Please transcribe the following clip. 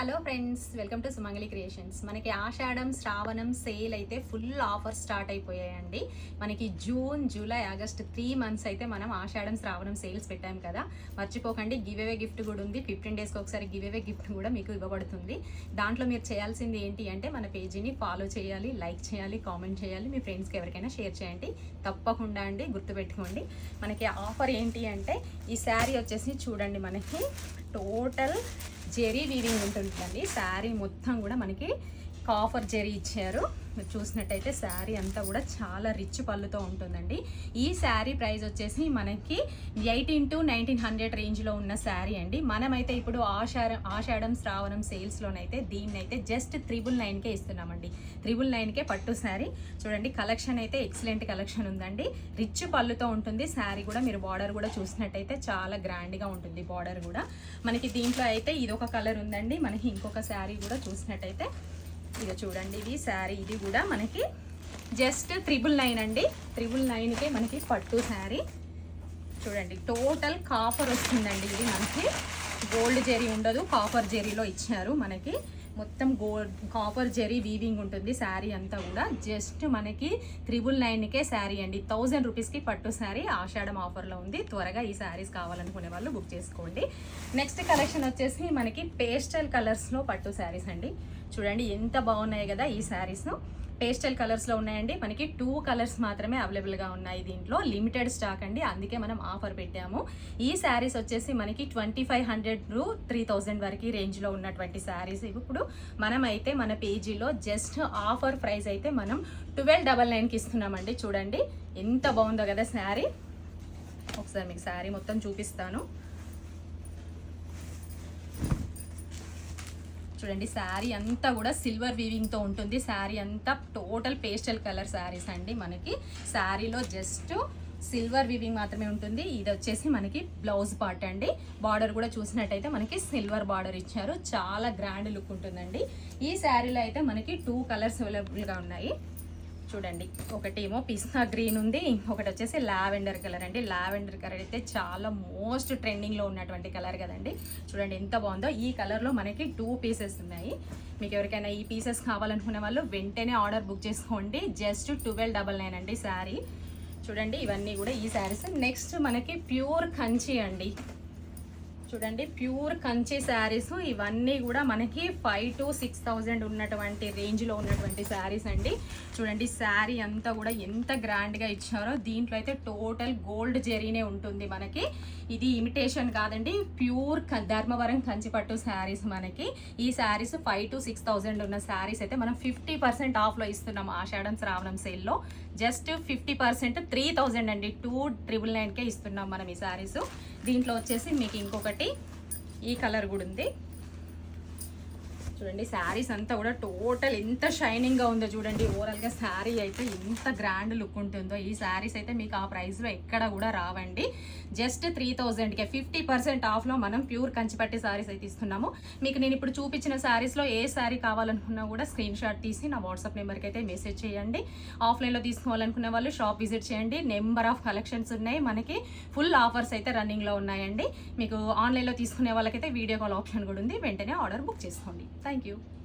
Hello friends welcome to Sumangali creations మనకి ఆషాఢం శ్రావణం sale అయితే ఫుల్ ఆఫర్ స్టార్ట్ అయిపోయాయండి. మనకి June July August three months అయితే మనం ఆషాఢం శ్రావణం సేల్స్ పెట్టాం కదా. మర్చిపోకండి గివ్ అవే గిఫ్ట్ కూడా ఉంది. ఫిఫ్టీన్ డేస్కి ఒకసారి గివ్ అవే గిఫ్ట్ కూడా మీకు ఇవ్వబడుతుంది. దాంట్లో మీరు చేయాల్సింది ఏంటి అంటే మన పేజీని ఫాలో చేయాలి లైక్ చేయాలి కామెంట్ చేయాలి. మీ ఫ్రెండ్స్కి ఎవరికైనా షేర్ చేయండి. తప్పకుండా అండి గుర్తుపెట్టుకోండి. మనకి ఆఫర్ ఏంటి అంటే ఈ శారీ వచ్చేసి చూడండి మనకి టోటల్ జెరీ వీవింగ్ ఉంటుందండి. శారీ మొత్తం కూడా మనకి కాఫర్ జరీ ఇచ్చారు. చూసినట్టయితే శారీ అంతా కూడా చాలా రిచ్ పళ్ళుతో ఉంటుందండి. ఈ శారీ ప్రైస్ వచ్చేసి మనకి ఎయిటీన్ టు నైన్టీన్ హండ్రెడ్ రేంజ్లో ఉన్న శారీ అండి. మనమైతే ఇప్పుడు ఆషాఢం ఆషాఢం శ్రావణం సేల్స్లోనైతే దీన్ని అయితే జస్ట్ త్రిబుల్ నైన్కే ఇస్తున్నామండి. త్రిబుల్ నైన్కే పట్టు శారీ. చూడండి కలెక్షన్ అయితే ఎక్సలెంట్ కలెక్షన్ ఉందండి. రిచ్ పళ్ళుతో ఉంటుంది. శారీ కూడా మీరు బార్డర్ కూడా చూసినట్టయితే చాలా గ్రాండ్గా ఉంటుంది బార్డర్ కూడా. మనకి దీంట్లో అయితే ఇది ఒక కలర్ ఉందండి. మనకి ఇంకొక శారీ కూడా చూసినట్టయితే ఇక చూడండి ఇది శారీ ఇది కూడా మనకి జస్ట్ త్రిబుల్ నైన్ అండి. త్రిబుల్ నైన్కే మనకి పట్టు శారీ. చూడండి టోటల్ కాపర్ వస్తుందండి ఇది మనకి. గోల్డ్ జెరీ ఉండదు కాపర్ జెరీలో ఇచ్చారు మనకి. మొత్తం గోల్డ్ కాపర్ జెరీ వీవింగ్ ఉంటుంది శారీ అంతా కూడా. జస్ట్ మనకి త్రిబుల్ నైన్కే శారీ అండి. థౌజండ్ రూపీస్కి పట్టు శారీ ఆషాఢం ఆఫర్లో ఉంది. త్వరగా ఈ శారీస్ కావాలనుకునే వాళ్ళు బుక్ చేసుకోండి. నెక్స్ట్ కలెక్షన్ వచ్చేసి మనకి పేస్టల్ కలర్స్లో పట్టు శారీస్ అండి. చూడండి ఎంత బాగున్నాయి కదా ఈ శారీస్ పేస్టల్ కలర్స్లో ఉన్నాయండి. మనకి టూ కలర్స్ మాత్రమే అవైలబుల్గా ఉన్నాయి దీంట్లో. లిమిటెడ్ స్టాక్ అండి. అందుకే మనం ఆఫర్ పెట్టాము. ఈ శారీస్ వచ్చేసి మనకి twenty five hundred to three thousand వరకు రేంజ్లో ఉన్నటువంటి శారీస్. ఇప్పుడు మనం అయితే మన పేజీలో జస్ట్ ఆఫర్ ప్రైస్ అయితే మనం ట్వెల్వ్ డబల్ నైన్కి ఇస్తున్నామండి. చూడండి. ఎంత బాగుందో కదా శారీ. ఒకసారి మీకు శారీ మొత్తం చూపిస్తాను. చూడండి శారీ అంతా కూడా సిల్వర్ వీవింగ్తో ఉంటుంది. శారీ అంతా టోటల్ పేస్టల్ కలర్ శారీస్ అండి మనకి. శారీలో జస్ట్ సిల్వర్ వీవింగ్ మాత్రమే ఉంటుంది. ఇది వచ్చేసి మనకి బ్లౌజ్ పార్ట్ అండి. బార్డర్ కూడా చూసినట్టయితే మనకి సిల్వర్ బార్డర్ ఇచ్చారు. చాలా గ్రాండ్ లుక్ ఉంటుందండి. ఈ శారీలో అయితే మనకి టూ కలర్స్ అవైలబుల్గా ఉన్నాయి. చూడండి ఒకటేమో పిస్తా గ్రీన్ ఉంది ఒకటి వచ్చేసి లావెండర్ కలర్ అండి. లావెండర్ కలర్ అయితే చాలా మోస్ట్ ట్రెండింగ్లో ఉన్నటువంటి కలర్ కదండి. చూడండి ఎంత బాగుందో. ఈ కలర్లో మనకి టూ పీసెస్ ఉన్నాయి. మీకు ఎవరికైనా ఈ పీసెస్ కావాలనుకునే వాళ్ళు వెంటనే ఆర్డర్ బుక్ చేసుకోండి. జస్ట్ ట్వెల్వ్ డబల్ నైన్ అండి శారీ చూడండి ఇవన్నీ కూడా ఈ శారీస్ నెక్స్ట్ మనకి ప్యూర్ కంచి అండి. చూడండి ప్యూర్ కంచి శారీస్. ఇవన్నీ కూడా మనకి ఫైవ్ టు సిక్స్ థౌజండ్ ఉన్నటువంటి రేంజ్లో ఉన్నటువంటి శారీస్ అండి. చూడండి శారీ అంతా కూడా ఎంత గ్రాండ్గా ఇచ్చారో దీంట్లో అయితే టోటల్ గోల్డ్ జెరీనే ఉంటుంది మనకి. ఇది ఇమిటేషన్ కాదండి ప్యూర్ ధర్మవరం కంచిపట్టు శారీస్ మనకి. ఈ saris five to six thousand ఉన్న శారీస్ అయితే మనం ఫిఫ్టీ పర్సెంట్ ఆఫ్లో ఇస్తున్నాం ఆషాఢం శ్రావణం సేల్లో just fifty percent three thousand అండి టూ ట్రిపుల్ నైన్కే ఇస్తున్నాం మనం ఈ శారీస్. దీంట్లో వచ్చేసి మీకు ఇంకొకటి ఈ కలర్ కూడా ఉంది. చూడండి శారీస్ అంతా కూడా టోటల్ ఎంత షైనింగ్గా ఉందో చూడండి. ఓవరాల్గా శారీ అయితే ఎంత గ్రాండ్ లుక్ ఉంటుందో. ఈ శారీస్ అయితే మీకు ఆ ప్రైస్లో ఎక్కడ కూడా రావండి. జస్ట్ త్రీ థౌజండ్కే ఫిఫ్టీ పర్సెంట్ ఆఫ్లో మనం ప్యూర్ కంచిపట్టి శారీస్ అయితే ఇస్తున్నాము. మీకు నేను ఇప్పుడు చూపించిన శారీస్లో ఏ శారీ కావాలనుకున్నా కూడా స్క్రీన్ షాట్ తీసి నా వాట్సాప్ నెంబర్కి అయితే మెసేజ్ చేయండి. ఆఫ్లైన్లో తీసుకోవాలనుకునే వాళ్ళు షాప్ విజిట్ చేయండి. నెంబర్ ఆఫ్ కలెక్షన్స్ ఉన్నాయి మనకి. ఫుల్ ఆఫర్స్ అయితే రన్నింగ్లో ఉన్నాయండి. మీకు ఆన్లైన్లో తీసుకునే వాళ్ళకైతే వీడియో కాల్ ఆప్షన్ కూడా ఉంది. వెంటనే ఆర్డర్ బుక్ చేసుకోండి. Thank you.